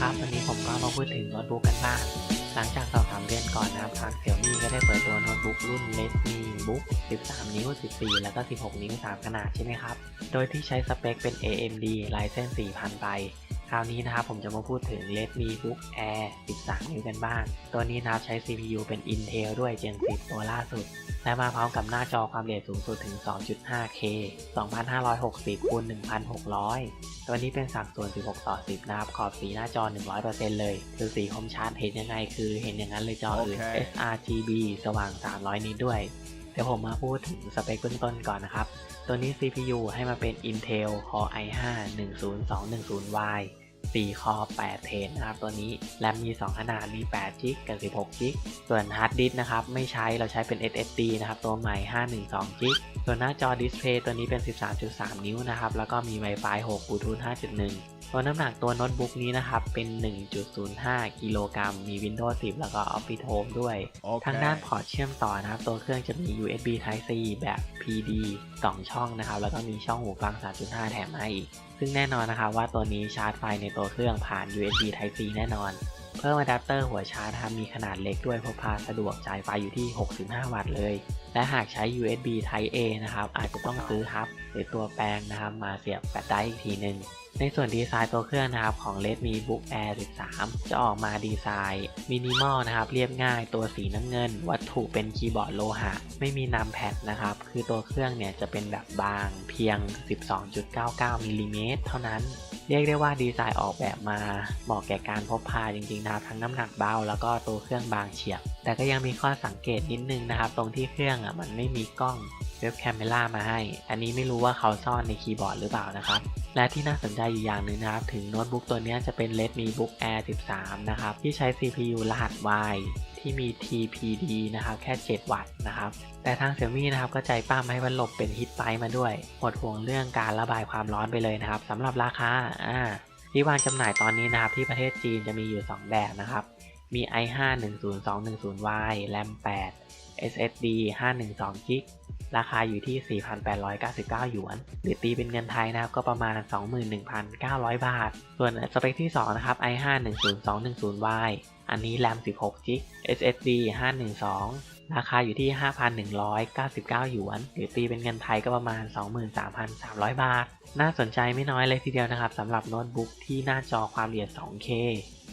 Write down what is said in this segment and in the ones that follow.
ครับ วันนี้ผมก็มาพูดถึงโน้ตบุ๊กกันบ้าง หลังจากสอบถามเดือนก่อนนะครับทาง Xiaomi ก็ได้เปิดตัวโน้ตบุ๊กรุ่น Redmi Book 13 นิ้ว 14 แล้วก็ 16 นิ้ว 3 ขนาดใช่ไหมครับ โดยที่ใช้สเปคเป็น AMD Ryzen 4000 ไป คราวนี้นะครับผมจะมาพูดถึง Redmi Book Air 13 นิ้วกันบ้าง ตัวนี้นะครับใช้ CPU เป็น Intel ด้วย Gen 10 ตัวล่าสุด และมาพร้อมกับหน้าจอความละเอียดสูงสุดถึง 2.5K 2560คูณ1600 ตัวนี้เป็นสัดส่วน 16 ต่อ 10 นะครับ ขอบสีหน้าจอ 100%เลย คือสีคมชัดเห็นยังไงคือเห็นอย่างนั้นเลยจออื่นโอเค sRGB สว่าง 300 นิตด้วยเดี๋ยวผมมาพูดถึงสเปคเบื้องต้นก่อนนะครับ ตัวนี้ CPU ให้มาเป็น Intel Core i5 10210Y 4 คอ 8 เทนนะครับ ตัวนี้ แรมมี 2 ขนาด มี8 g ิกกับ16 g ิกส่วนฮาร์ดดิสก์นะครับ ไม่ใช้ เราใช้เป็น SSD นะครับ ตัวใหม่ 512 g ิกส่วนหน้าจอดิสเพย์ตัวนี้เป็น 13.3 นิ้วนะครับ แล้วก็มี Wi-Fi 6 Bluetooth 5.1 ตัวน้ำหนักตัวโน้ตบุ๊กนี้นะครับ เป็น 1.05 กิโลกรัม มี Windows 10 แล้วก็ Office Home ด้วยทางด้านพอร์ตเชื่อมต่อนะครับ ตัวเครื่องจะมี USB Type C แบบ PD 2 ช่องนะครับ แล้วก็มีช่องหูฟัง 3.5 แถมให้อีก ซึ่งแน่นอนนะครับว่าตัวนี้ชาร์จไฟในตัวเครื่องผ่าน USB Type C แน่นอน เพิ่มอะแดปเตอร์หัวชาร์จนะครับ มีขนาดเล็กด้วยพกพาสะดวกจ่ายไฟอยู่ที่ 6-5 วัตต์เลย และหากใช้ USB Type A นะครับ อาจจะต้องซื้อฮับหรือตัวแปลงนะครับ มาเสียบแบตได้อีกทีหนึ่ง ในส่วนดีไซน์ตัวเครื่องนะครับของ Redmi Book Air 13 จะออกมาดีไซน์มินิมอลนะครับเรียบง่ายตัวสีน้ำเงิน วัตถุเป็นคีย์บอร์ดโลหะ ไม่มีนัมแพดนะครับ คือตัวเครื่องเนี่ยจะเป็นแบบบางเพียง 12.99มิลลิเมตรเท่านั้นเรียกได้ว่าดีไซน์ออกแบบมาเหมาะแก่การพกพาจริงๆนะครับทั้งน้ำหนักเบาแล้วก็ตัวเครื่องบางเฉียบ แต่ก็ยังมีข้อสังเกตนิดนึงนะครับ ตรงที่เครื่องอะมันไม่มีกล้องเว็บแคมเมรามาให้ อันนี้ไม่รู้ว่าเขาซ่อนในคีย์บอร์ดหรือเปล่านะครับ และที่น่าสนใจอยู่อย่างหนึ่งนะครับ ถึงโน้ตบุ๊กตัวนี้จะเป็น Redmi Book Air 13 นะครับ ที่ใช้ CPU รหัส Y ที่มี TPD นะครับแค่ 7 วัตต์นะครับ แต่ทาง Xiaomi นะครับก็ใจป้ามให้มันหลบเป็นฮิตไปมาด้วย หมดห่วงเรื่องการระบายความร้อนไปเลยนะครับสำหรับราคาอ่าที่วางจำหน่ายตอนนี้นะครับ ที่ประเทศจีนจะมีอยู่ 2 แบบนะครับ มี i5 10210Y RAM 8 SSD 512 g b ราคาอยู่ที่ 4,899 หยวน หรือตีเป็นเงินไทยนะครับ ก็ประมาณ 21,900 บาท ส่วนสเปคที่ 2 นะครับ i5 10210Y อันนี้ RAM 16 g b SSD 512 ราคาอยู่ที่ 5,199 หยวน หรือตีเป็นเงินไทยก็ประมาณ 23,300 บาท น่าสนใจไม่น้อยเลยทีเดียวนะครับสำหรับโน้ตบุ๊กที่หน้าจอความละเอียด 2K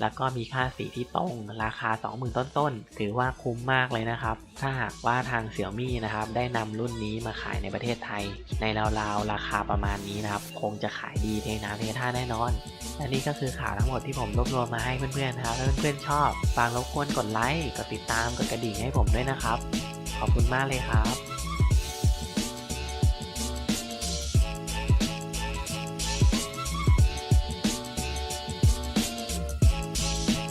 แล้วก็มีค่าสีที่ตรง ราคา 20,000 ต้นๆ ถือว่าคุ้มมากเลยนะครับ ถ้าหากว่าทาง Xiaomi นะครับ ได้นำรุ่นนี้มาขายในประเทศไทย ในราวๆ ราคาประมาณนี้นะครับ คงจะขายดีเทน้ำเทท่าแน่นอน และนี่ก็คือข่าวทั้งหมดที่ผมรวบรวมมาให้เพื่อนๆนะครับถ้าเพื่อนๆชอบ ฝากรบกวนกดไลค์ กดติดตาม กดกระดิ่งให้ผมด้วยนะนะครับ ขอบคุณมากเลยครับ